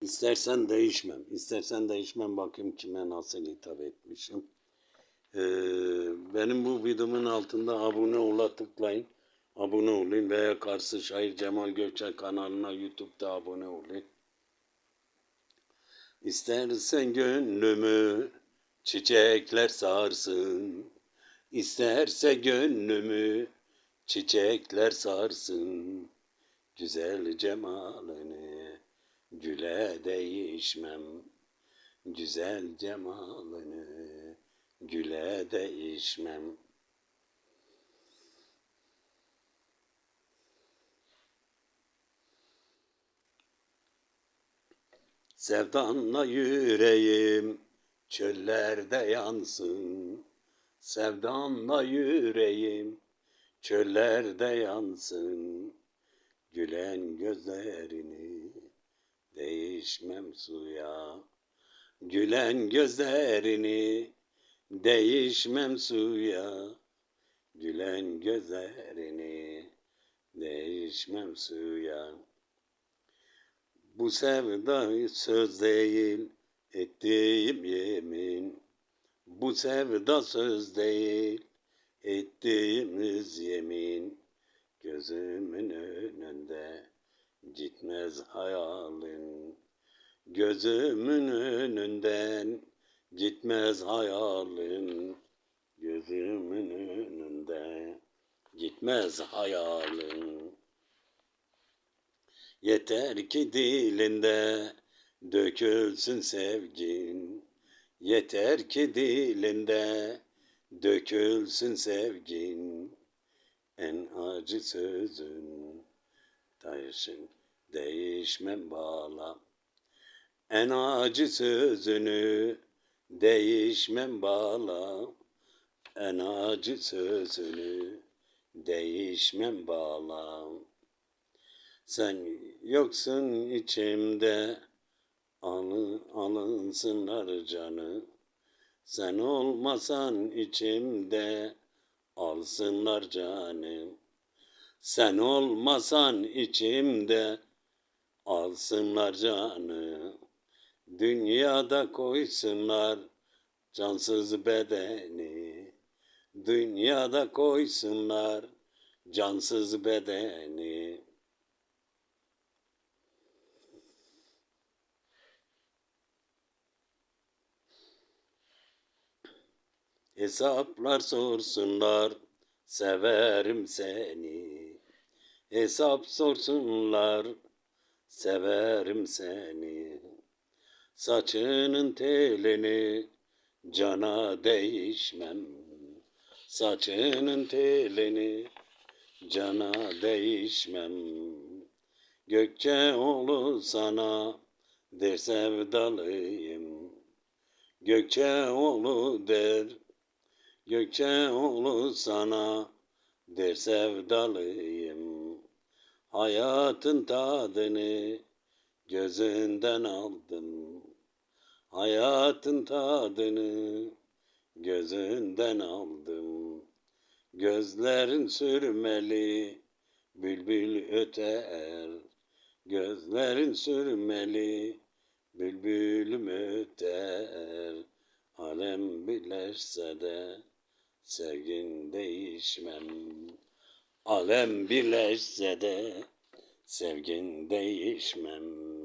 İstersen değişmem. İstersen değişmem bakayım kime nasıl hitap etmişim. Ee, benim bu videomun altında abone ola tıklayın. Abone olun veya Karşı Şair Cemal Gökçek kanalına YouTube'da abone olun. İstersen gönlümü çiçekler sarsın. İsterse gönlümü çiçekler sarsın. Güzel cemalini güle değişmem. Güzel cemalini güle değişmem. Sevdanla yüreğim çöllerde yansın. Sevdanla yüreğim çöllerde yansın. Gülen gözlerini değişmem suya. Gülen gözlerini değişmem suya. Gülen gözlerini değişmem suya. Bu sevda söz değil, ettiğim yemin. Bu sevda söz değil, ettiğimiz yemin. Gözümün önünde gitmez hayalin. Gözümün önünden gitmez hayalin. Gözümün önünde gitmez hayalin. Yeter ki dilinde dökülsün sevgin. Yeter ki dilinde dökülsün sevgin. En acı sözün taşın değişmem bağla. En acı sözünü değişmem bağla. En acı sözünü değişmem bağla. Sen yoksun içimde alın, alınsınlar canı. Sen olmasan içimde alsınlar canım. Sen olmasan içimde alsınlar canı. Dünyada koysunlar cansız bedeni. Dünyada koysunlar cansız bedeni. Hesaplar sorsunlar, severim seni. Hesap sorsunlar, severim seni. Saçının telini cana değişmem. Saçının telini cana değişmem. Gökçe oğlu sana der sevdalıyım. Gökçe oğlu der Gökçe oğlu sana der sevdalıyım. Hayatın tadını gözünden aldım. Hayatın tadını gözünden aldım. Gözlerin sürmeli, bülbül öter. Gözlerin sürmeli, bülbülüm öter. Alem birleşse de sevgin değişmem. Alem birleşse de sevgin değişmem.